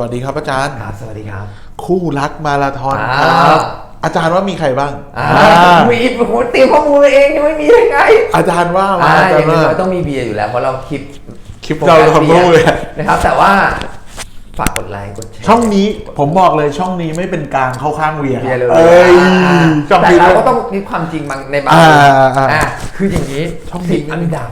สวัสดีครับอาจารย์ ครับ สวัสดีครับ คู่รักมาราธอนอ่า ครับ อาจารย์ว่ามีใครบ้างอ่าอ่ามีโอ้โหเตรียมข้อมูลมาเองยังไม่มีได้ไงอาจารย์ว่ามาอ่าอาอจารย่างย์น้ว่าอยต้องมีเบียร์อยู่แล้วเพราะเราคลิปคลิปเราทำรูปเลยนะครับ แต่ว่าฝากกดไลค์กดแชร์ช่องนี้ผมบอกเลยช่องนี้ไม่เป็นกลางเข้าข้างเวียเบียร์เลยเอ้ยอ่าช่องแต่นี้เราก็ต้องมีความจริงบางในบางอ่าอ่า อ่าคืออย่างนี้ช่องนี้สิบอันดับ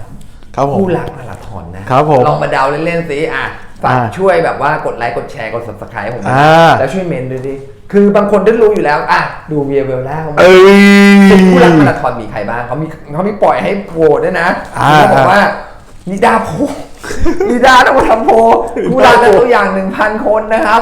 ครับผม ผู้รักมาราธอนนะครับผม ลองมาเดาเล่นๆสิอะ ฝากอ่าช่วยแบบว่ากดไลค์กดแชร์กด subscribe ให้ผมด้วยอ่า แล้วช่วยเมนด้วยดิคือบางคนได้รู้อยู่แล้วอะดูเวียเวลล่าเขามาเอ้ยสิบผู้รักมาราธอนมีใครบ้างเขามีเขามีปล่อยให้โหวตด้วยนะอ่าเขาบอกว่านิดาโพล นิดาต้องมาทำโพลผู้รักกันตัวอย่างหนึ่งพันคนนะครับ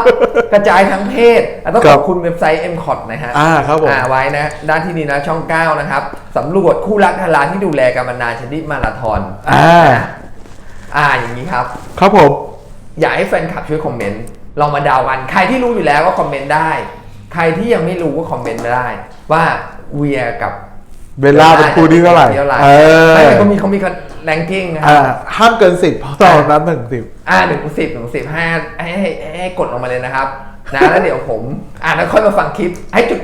กระจายทั้งเพศอะต้องครัขบอบคุณเว็บไซต์ m c o t นะฮะอ่าครับผมอ่าไว้นะด้านที่นี้นะช่อง 9 นะครับสำรวจคู่รักดาราที่ดูแลกันมานานชนิดมาราธอนอ่า อ่าอย่างนี้ครับ ครับผม อยากให้แฟนคลับช่วยคอมเมนต์ลองมาเดากัน ใครที่รู้อยู่แล้วก็คอมเมนต์ได้ ใครที่ยังไม่รู้ก็คอมเมนต์ได้ ว่าเวียกับเบลล่าเป็นคู่ที่เท่าไหร่เท่าไหร่เออไม่เขามีเขามีแรงกิ้งนะคอ่ารับห้ามเกินสิบเพราะตอนนั้นหนึ่งสิบอ่าหนึ่งถึงสิบหนึ่งถึงสิบให้ให้ให้ให้กดลงมาเลยนะครับ นะแล้วเดี๋ยวผม อ่าแล้วค่อยมาฟังคลิป ให้จุด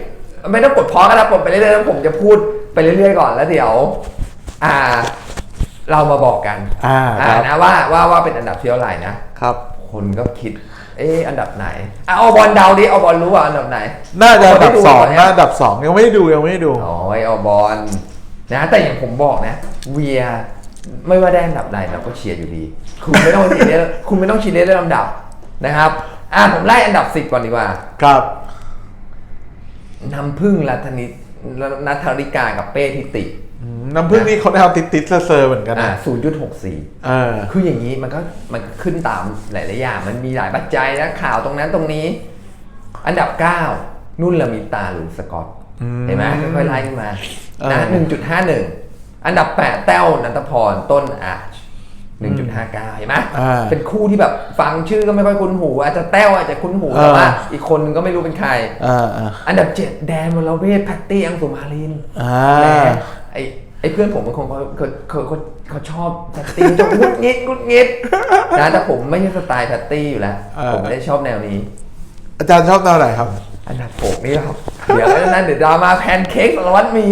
ไม่ต้องกดพอก็ได้กดไปเรื่อยๆแล้วผมจะพูดไปเรื่อยๆก่อนแล้วเดี๋ยว อ่า เรามาบอกกันอ่าอ่าครับ นะว่าว่าว่าเป็นอันดับที่เท่าไหร่นะครับ คนก็คิด เอออันดับไหนอะเอาบอลเดาดิเอาบอลรู้ว่าอันดับไหนน่าจะอันดับเาสองก่นน่าเนี่ยอันดับสองยังไม่ได้ดูยังไม่ได้ดู โอ้ยเอาบอลนะแต่อย่างผมบอกนะ เวียไม่ว่าได้อันดับใดเราก็เชียร์อยู่ดี คุณไม่ต้องชีเรียสคุณไม่ต้องชีเรียสเรื่องลำดับนะครับอะผมไล่อันดับสิบก่อนดีกว่า ครับ น้ำพึ่งรัตนิตนัทธริกากับเป้ทิติอืม น้ำผึ้งนี่เขาแนวติดติดๆเซอร์ๆเหมือนกันอ่านะศูนย์จุดหกสี่เออคืออย่างนี้มันก็มันก็ขึ้นตามหลายๆอย่าง มันมีหลายปัจจัยนะข่าวตรงนั้นตรงนี้ อันดับ9นุ่นละมิตาหรือสกอตอืมเห็นไหมค่อยๆไล่ขึ้นมาเออนะ1.51อันดับ8แต้วนันทพรต้นอาร์ช1.59เห็นไหมอ่าเป็นคู่ที่แบบฟังชื่อก็ไม่ค่อยคุ้นหู อาจจะแต้วอาจจะคุ้นหูเออแต่ว่าอีกคนนึงก็ไม่รู้เป็นใครอ่าอ่าอันดับ7แดนวรเวทแพตตี้อังสุมารินอ่าแหม ไอไอเพื่อนผมบางคนเขาเขาเขาเขาเขาชอบแพตตี้จะงุดงิดงุดงิดนะแต่ผมไม่ใช่สไตล์แพตตี้อยู่แล้วเออ ผมไม่ได้ชอบแนวนี้ อาจารย์ชอบแนวไหนครับ อันดับหกนี่ครับ เดี๋ยวแล้วนั้นเดี๋ยวดราม่าแพนเค้กสารวัตรหมี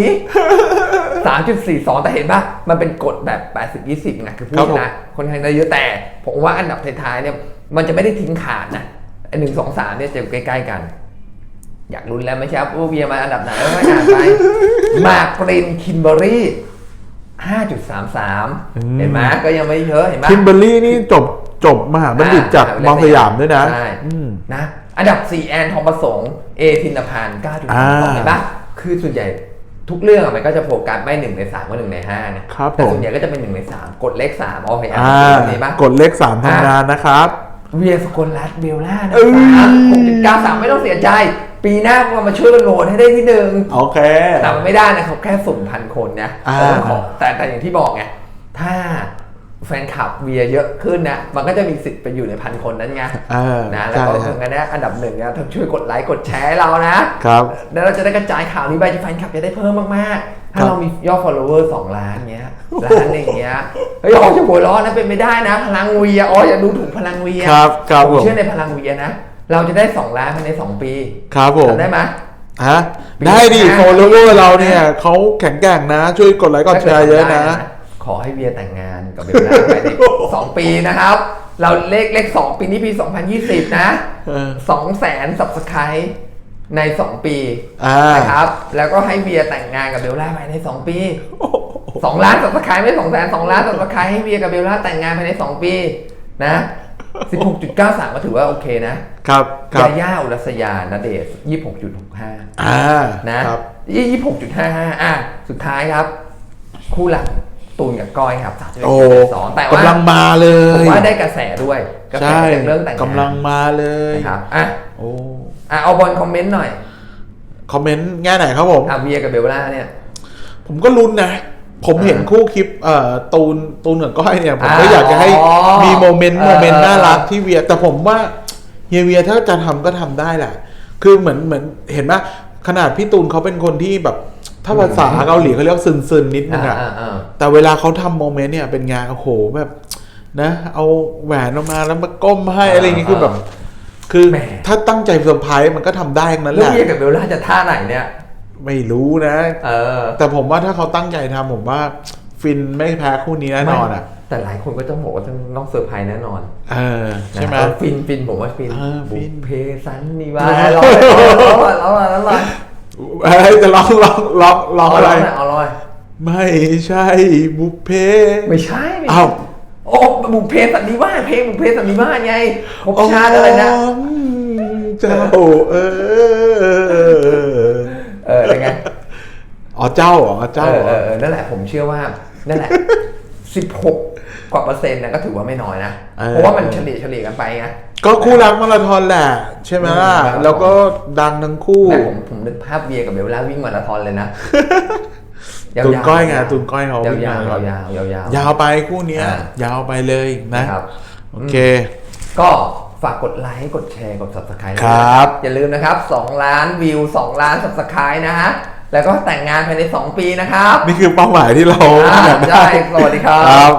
สามจุดสี่สองแต่เห็นปะมันเป็นกฎแบบแปดสิบยี่สิบไงคือพูครัดบผม นะคนข้างได้เยอะแต่ ผมว่าอันดับท้ายๆเนี่ย มันจะไม่ได้ทิ้งขาดนะไอหนึ่งสองสามเนี่ยจะใกล้ ๆ กัน อยากลุ้นแล้วไม่ใช่ครับว่าเวียมาอันดับไหนไม่อ่านไปมาร์กปรินคิมเบอรี่ห้าจุดสามสามเห็นไหมก็ยังไม่เยอะเห็นไหมคิมเบอร์รี่นี่จบจบมหาบัณฑิตจากอ่มอสยามด้วยนะใช่อืมนะอันดับ 4 แอนทองประสงค์เอธินพาน9.2อ่าเห็นปะคือส่วนใหญ่ทุกเรื่องอะมันก็จะโฟกัสไม่หนึ่งในสามก็หนึ่งในห้านะครับแต่ผมส่วนใหญ่ก็จะเป็นหนึ่งในสามกดเลขสามเอาให้อ่าอ่านนี้ปะกดเลขสามทำงานนะครับ เวียสกลรัตน์เบลล่านะเอ้ยหกจุดเก้าสามไม่ต้องเสียใจ ปีหน้าพวกเรามาช่วยกันโหวตให้ได้ที่หนึ่งโอเค แต่มันไม่ได้นะเขาแค่สุ่มพันคนนะอ่าเออขอแต่แต่อย่างที่บอกไงถ้าแฟนคลับเวียเยอะขึ้นนะมันก็จะมีสิทธิ์ไปอยู่ในพันคนนั้นไงเออนะแล้วใช่ก็คคืรับองั้นนะอันดับหนึ่งนะถ้าช่วยกดไลค์กดแชร์ให้เรานะครับ แล้วเราจะได้กระจายข่าวนี้ไปแฟนคลับจะได้เพิ่มมากๆ ถ้าครับ เรามียอด follower สองล้านเงี้ยล้านหนึ่งเงี้ยเฮ้ยออกจะหัวเร้อนนะเป็นไม่ได้นะ พลังเวียอ๋ออย่าดูถูกพลังเวีย ครับครับผมผมเชื่อในพลังเวียนะ เราจะได้สองล้านภายในสองปีครับผมทำได้ไหมฮะปีได้ดิหน้าโฟลเวอร์เราเนี่ยเขาแข็งแกร่งนะ ช่วยกดไลค์กดแชร์เยอะนะ ขอให้เวียแต่งงานกับเบลล่าภายในสองปีนะครับ เราเลขเลขสองปีนี้ปี 2020 นะเออสองแสนสับสไครใน 2 ปีอ่านะครับ แล้วก็ให้เวียแต่งงานกับเบลล่าภายใน 2 ปี 2 ล้านสับสไครไม่สองแสนสองล้านสับสไครให้เวียกับเบลล่าแต่งงานภายใน 2 ปีนะ 16.93 ก็ถือว่าโอเคนะ ครับครับยาย่าอุรัสยาณเดชน์26.65 อ่านะครับยี่หกจุดห้าห้าอะ สุดท้ายครับ คู่หลักตูนกับก้อยครับสามโอ้สองแต่ว่ากำลังมาเลผมยว่าได้กระแสด้วยกระแสใช่จากเรื่องแต่งงานกำลังมาเลยนะครับอะโอ้อะเอาบอลคอมเมนต์หน่อยคอมเมนต์แง่ไหนครับผม อะเวียกับเบลล่าเนี่ย ผมก็ลุ้นนะ ผมเห็นอ่าคู่คลิปเอ่อตูนตูนกับก้อยเนี่ยผมก็อ่าอยากจะให้อ๋อมีโมเมนต์เออโมเมนต์เออน่ารักที่เวียแต่ผมว่าเฮียเวียถ้าจะทำก็ทำได้แหละ คือเหมือนเหมือนเห็นไหมขนาดพี่ตูนเขาเป็นคนที่แบบถ้าภาษาเกาหลีเขาเรียกว่าซึนซึนๆนิดนึงอ่าอะอ่าอ่าแต่เวลาเขาทำโมเมนต์เนี่ยเป็นงานโอ้โหแบบนะเอาแหวนออกมาแล้วมาก้มให้อะไรอย่างงี้คือแบบ คือแหมถ้าตั้งใจเซอร์ไพรส์มันก็ทำได้ทั้งนั้นแล้แหวละเวียกับเบลล่าจะท่าไหนเนี่ย ไม่รู้นะ เออ แต่ผมว่าถ้าเขาตั้งใจทำผมว่า ฟินไม่แพ้คู่นี้แน่นอนอะ แต่หลายคนก็ต้องบอกว่าต้องต้องเซอร์ไพรส์แน่นอน เออใช่ไหมนะเออฟินฟินผมว่าฟินเออฟินบุพเพสันนิวาสร้องร้องร้องร้องร้องร้องเอ้ยจะร้องร้องร้องร้องอะไรเอาร้อยไม่ใช่บุพเพไม่ใช่ไม่ใช่อ้าวโอ้บุพเพสันนิวาสเพลงบุพเพสันนิวาสไงภพชาติอะไรนะเจ้าเออ เอออะไรไงอ๋อเจ้าเหรอเจ้าเอเหรออเออเออนั่นแหละผมเชื่อว่านั่นแหละสิบหกกว่าเปอร์เซ็นต์นะก็ถือว่าไม่น้อยนะ เพราะว่ามันเฉลี่ยเฉลี่ยกันไปไงก็คู่รักมาราธอนแหละ ใช่ไหมล่ะอืมแล้วก็ดังทั้งคู่แต่ผมผมนึกภาพเบียร์กับเบลล่าวิ่งมาราธอนเลยนะตูนก้อยไงตูนก้อยเขายาววิ่งยาวมาราธอนยาวยาวยาวยาวไปคู่เนี้ยอ่ายาวไปเลยนะนะครับโอเค ก็ ฝากกดไลค์กดแชร์กด subscribe ด้วยครับ อย่าลืมนะครับ 2 ล้านวิว 2 ล้าน subscribe นะฮะแล้วก็แต่งงานภายใน 2 ปีนะครับ นี่คือเป้าหมายที่เราอ่าอยากได้ ใช่ สวัสดีครับครับ